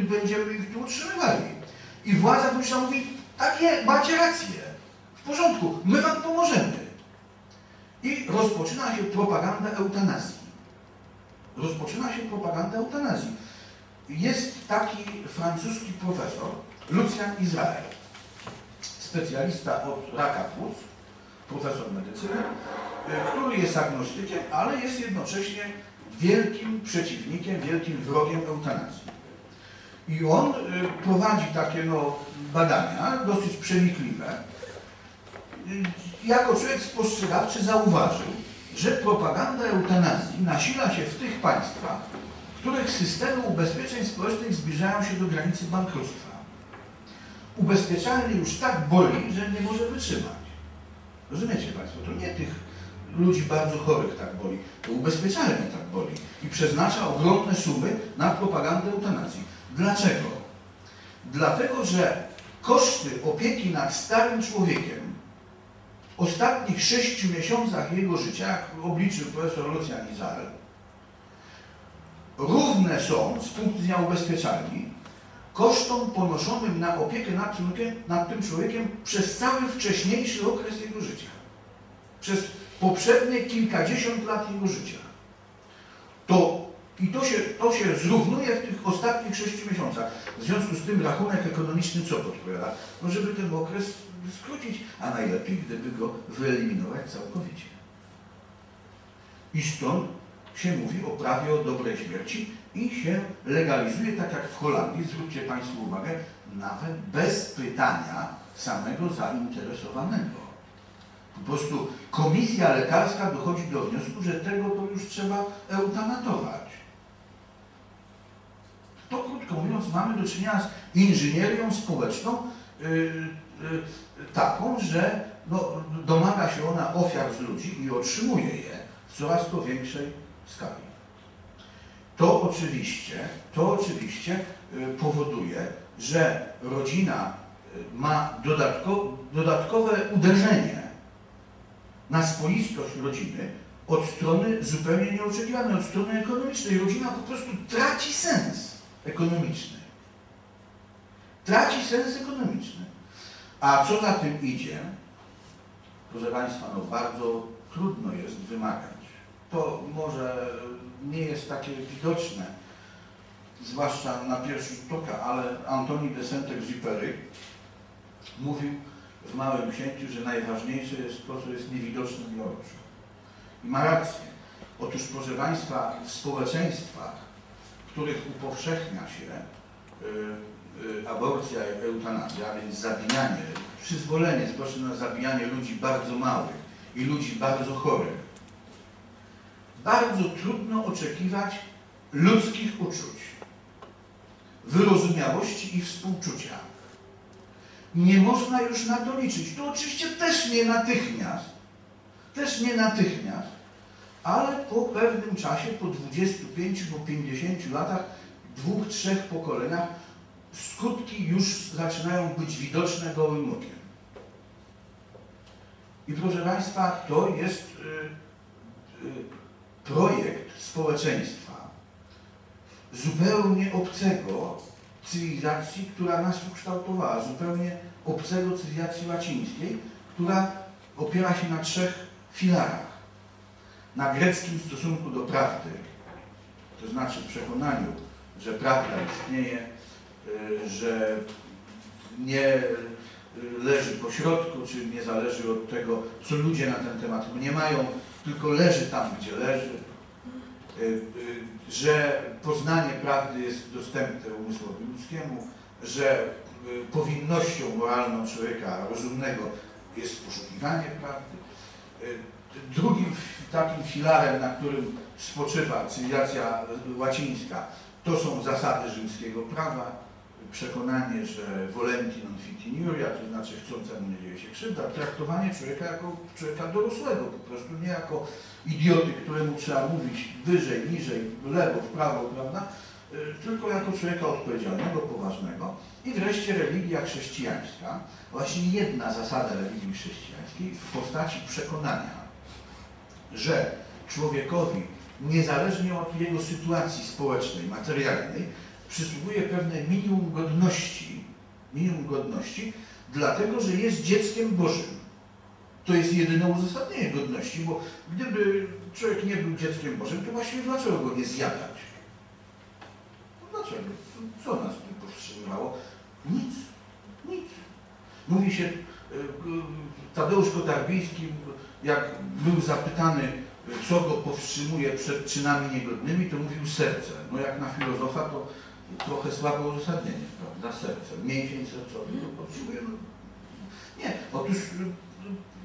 będziemy ich tu utrzymywali. I władza publiczna mówi, tak jest, macie rację, w porządku, my wam pomożemy. I rozpoczyna się propaganda eutanazji. Rozpoczyna się propaganda eutanazji. Jest taki francuski profesor, Lucjan Izrael, specjalista od raka płuc, profesor medycyny, y, który jest agnostykiem, ale jest jednocześnie wielkim przeciwnikiem, wielkim wrogiem eutanazji. I on y, prowadzi takie no, badania, dosyć przenikliwe. Y, Jako człowiek spostrzegawczy zauważył, że propaganda eutanazji nasila się w tych państwach, których systemy ubezpieczeń społecznych zbliżają się do granicy bankructwa. Ubezpieczalny już tak boli, że nie może wytrzymać. Rozumiecie Państwo? To nie tych ludzi bardzo chorych tak boli, to ubezpieczalnie tak boli i przeznacza ogromne sumy na propagandę eutanazji. Dlaczego? Dlatego, że koszty opieki nad starym człowiekiem w ostatnich sześciu miesiącach jego życia, jak obliczył profesor Lucjan Izrael, równe są z punktu widzenia ubezpieczalni kosztom ponoszonym na opiekę nad nad tym człowiekiem przez cały wcześniejszy okres jego życia. Przez poprzednie kilkadziesiąt lat jego życia. To, I to się, to się zrównuje w tych ostatnich sześciu miesiącach. W związku z tym rachunek ekonomiczny co podpowiada? No, żeby ten okres skrócić, a najlepiej, gdyby go wyeliminować całkowicie. I stąd się mówi o prawie o dobrej śmierci i się legalizuje, tak jak w Holandii, zwróćcie Państwo uwagę, nawet bez pytania samego zainteresowanego. Po prostu komisja lekarska dochodzi do wniosku, że tego to już trzeba eutanatować. To krótko mówiąc, mamy do czynienia z inżynierią społeczną yy, yy, taką, że no, domaga się ona ofiar z ludzi i otrzymuje je w coraz to większej skali. To oczywiście, to oczywiście y, powoduje, że rodzina y, ma dodatko, dodatkowe uderzenie na spoistość rodziny od strony zupełnie nieoczekiwanej, od strony ekonomicznej. Rodzina po prostu traci sens ekonomiczny. Traci sens ekonomiczny. A co za tym idzie? Proszę Państwa, no bardzo trudno jest wymagać. To może nie jest takie widoczne, zwłaszcza na pierwszy rzut oka, ale Antoni de Saint-Exupéry mówił w Małym Księciu, że najważniejsze jest to, co jest niewidoczne dla oczu. I ma rację. Otóż, proszę Państwa, w społeczeństwach, których upowszechnia się y, y, aborcja i eutanazja, a więc zabijanie, przyzwolenie, proszę na zabijanie ludzi bardzo małych i ludzi bardzo chorych, bardzo trudno oczekiwać ludzkich uczuć, wyrozumiałości i współczucia. Nie można już na to liczyć. To oczywiście też nie natychmiast, też nie natychmiast, ale po pewnym czasie, po 25, po 50 latach, dwóch, trzech pokoleniach, skutki już zaczynają być widoczne gołym okiem. I proszę Państwa, to jest y, y, projekt społeczeństwa zupełnie obcego cywilizacji, która nas ukształtowała, zupełnie obcego cywilizacji łacińskiej, która opiera się na trzech filarach. Na greckim stosunku do prawdy, to znaczy przekonaniu, że prawda istnieje, y, że nie leży po środku, czy nie zależy od tego, co ludzie na ten temat mniemają, tylko leży tam, gdzie leży, y, y, że poznanie prawdy jest dostępne umysłowi ludzkiemu, że y, powinnością moralną człowieka rozumnego jest poszukiwanie prawdy. Drugim takim filarem, na którym spoczywa cywilizacja łacińska, to są zasady rzymskiego prawa, przekonanie, że volenti non fit iuria, to znaczy chcącemu nie dzieje się krzywda, traktowanie człowieka jako człowieka dorosłego, po prostu nie jako idioty, któremu trzeba mówić wyżej, niżej, w lewo, w prawo, prawda, y, tylko jako człowieka odpowiedzialnego, poważnego. I wreszcie religia chrześcijańska, właśnie jedna zasada religii chrześcijańskiej w postaci przekonania, że człowiekowi, niezależnie od jego sytuacji społecznej, materialnej, przysługuje pewne minimum godności, minimum godności, dlatego że jest dzieckiem Bożym. To jest jedyne uzasadnienie godności, bo gdyby człowiek nie był dzieckiem Bożym, to właściwie dlaczego go nie zjadać? No dlaczego? Co nas tu powstrzymywało? Nic. Nic. Mówi się, y, Tadeusz Kotarbiński, jak był zapytany, co go powstrzymuje przed czynami niegodnymi, to mówił serce. No jak na filozofa to trochę słabe uzasadnienie, prawda? Serce. Mięsień sercowy go powstrzymuje. No, nie, otóż y,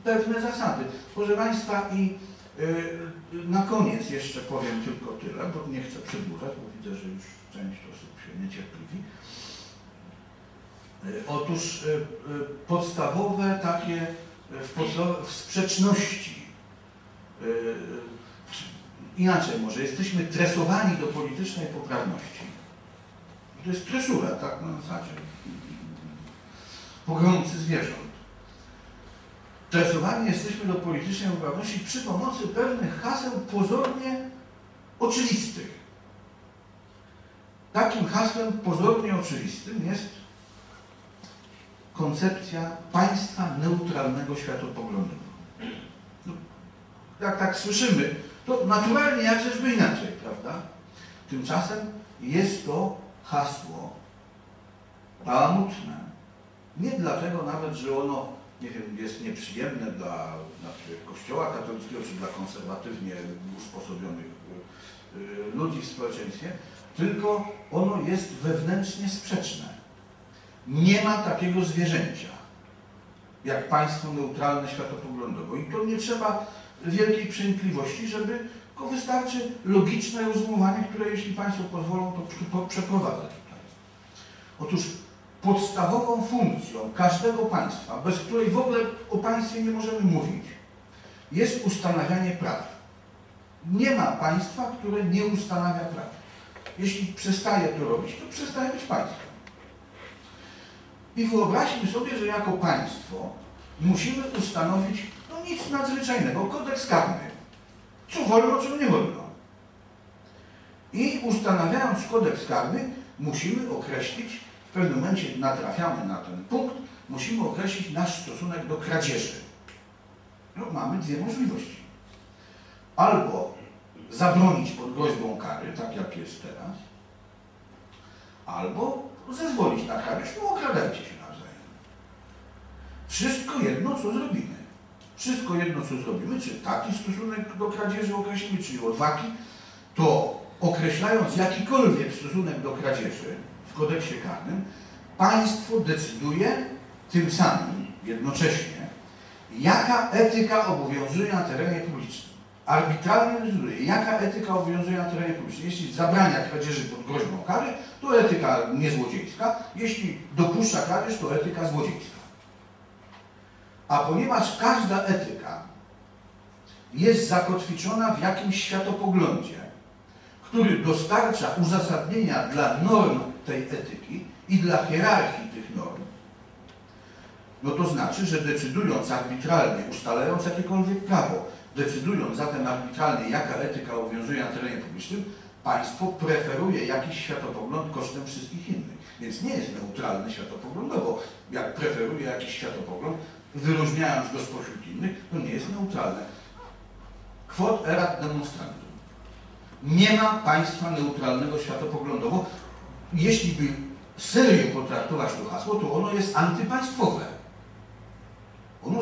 pewne zasady. Proszę Państwa i na koniec jeszcze powiem tylko tyle, bo nie chcę przedłużać, bo widzę, że już część osób się niecierpliwi. Otóż podstawowe takie w, w sprzeczności inaczej może, jesteśmy tresowani do politycznej poprawności. To jest tresura, tak, na zasadzie pogromcy zwierząt. Tresowani jesteśmy do politycznej poprawności przy pomocy pewnych haseł pozornie oczywistych. Takim hasłem pozornie oczywistym jest koncepcja państwa neutralnego światopoglądowego. No, jak tak słyszymy, to naturalnie jak rzeczby inaczej, prawda? Tymczasem jest to hasło bałamutne. Nie dlatego nawet, że ono, nie wiem, jest nieprzyjemne dla znaczy, Kościoła katolickiego, czy dla konserwatywnie usposobionych y, ludzi w społeczeństwie, tylko ono jest wewnętrznie sprzeczne. Nie ma takiego zwierzęcia, jak państwo neutralne światopoglądowo. I to nie trzeba wielkiej przenikliwości, żeby tylko wystarczy logiczne rozumowanie, które jeśli Państwo pozwolą, to przeprowadzę tutaj. Otóż podstawową funkcją każdego państwa, bez której w ogóle o państwie nie możemy mówić, jest ustanawianie praw. Nie ma państwa, które nie ustanawia praw. Jeśli przestaje to robić, to przestaje być państwem. I wyobraźmy sobie, że jako państwo musimy ustanowić no nic nadzwyczajnego, kodeks karny. Co wolno, czego nie wolno. I ustanawiając kodeks karny, musimy określić, w pewnym momencie natrafiamy na ten punkt, musimy określić nasz stosunek do kradzieży. No, mamy dwie możliwości. Albo zabronić pod groźbą kary, tak jak jest teraz, albo zezwolić na kradzież, no okradajcie się nawzajem. Wszystko jedno, co zrobimy. Wszystko jedno, co zrobimy, czy taki stosunek do kradzieży określimy, czyli odwagi, to określając jakikolwiek stosunek do kradzieży w kodeksie karnym, państwo decyduje tym samym jednocześnie, jaka etyka obowiązuje na terenie publicznym. Arbitralnie decyduje, jaka etyka obowiązuje na terenie publicznym. Jeśli zabrania kradzieży pod groźbą kary, to etyka niezłodziejska. Jeśli dopuszcza kradzież, to etyka złodziejska. A ponieważ każda etyka jest zakotwiczona w jakimś światopoglądzie, który dostarcza uzasadnienia dla norm tej etyki i dla hierarchii tych norm, no to znaczy, że decydując arbitralnie, ustalając jakiekolwiek prawo, decydując zatem arbitralnie, jaka etyka obowiązuje na terenie publicznym, państwo preferuje jakiś światopogląd kosztem wszystkich innych. Więc nie jest neutralny światopoglądowo. Jak preferuje jakiś światopogląd, wyróżniając go spośród innych, to nie jest neutralne. Quod erat demonstrandum. Nie ma państwa neutralnego światopoglądowo. Jeśli by serio potraktować to hasło, to ono jest antypaństwowe.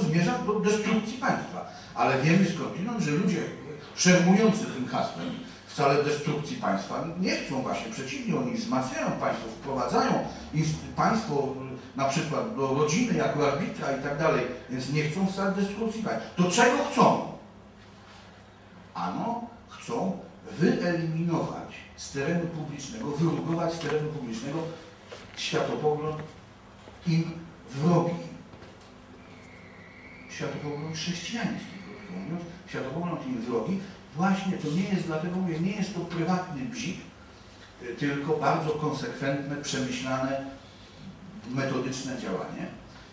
Zmierza do destrukcji państwa. Ale wiemy skądinąd, że ludzie szermujący tym hasłem wcale destrukcji państwa nie chcą właśnie, przeciwnie, oni wzmacniają państwo, wprowadzają państwo na przykład do rodziny jako arbitra i tak dalej, więc nie chcą wcale destrukcji państwa. To czego chcą? Ano, chcą wyeliminować z terenu publicznego, wyrugować z terenu publicznego światopogląd im wrogi. Światopogląd chrześcijański, krótko mówiąc, światopogląd im wrogi. Właśnie to nie jest, dlatego mówię, nie jest to prywatny bzik, tylko bardzo konsekwentne, przemyślane, metodyczne działanie.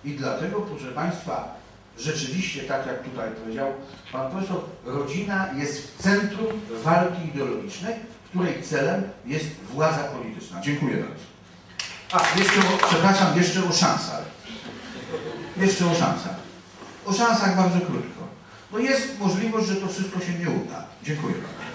I dlatego, proszę Państwa, rzeczywiście, tak jak tutaj powiedział Pan Profesor, rodzina jest w centrum walki ideologicznej, której celem jest władza polityczna. Dziękuję bardzo. A, jeszcze o, przepraszam, jeszcze o szansach. Jeszcze o szansach. O szansach bardzo krótko. Bo jest możliwość, że to wszystko się nie uda. Dziękuję bardzo.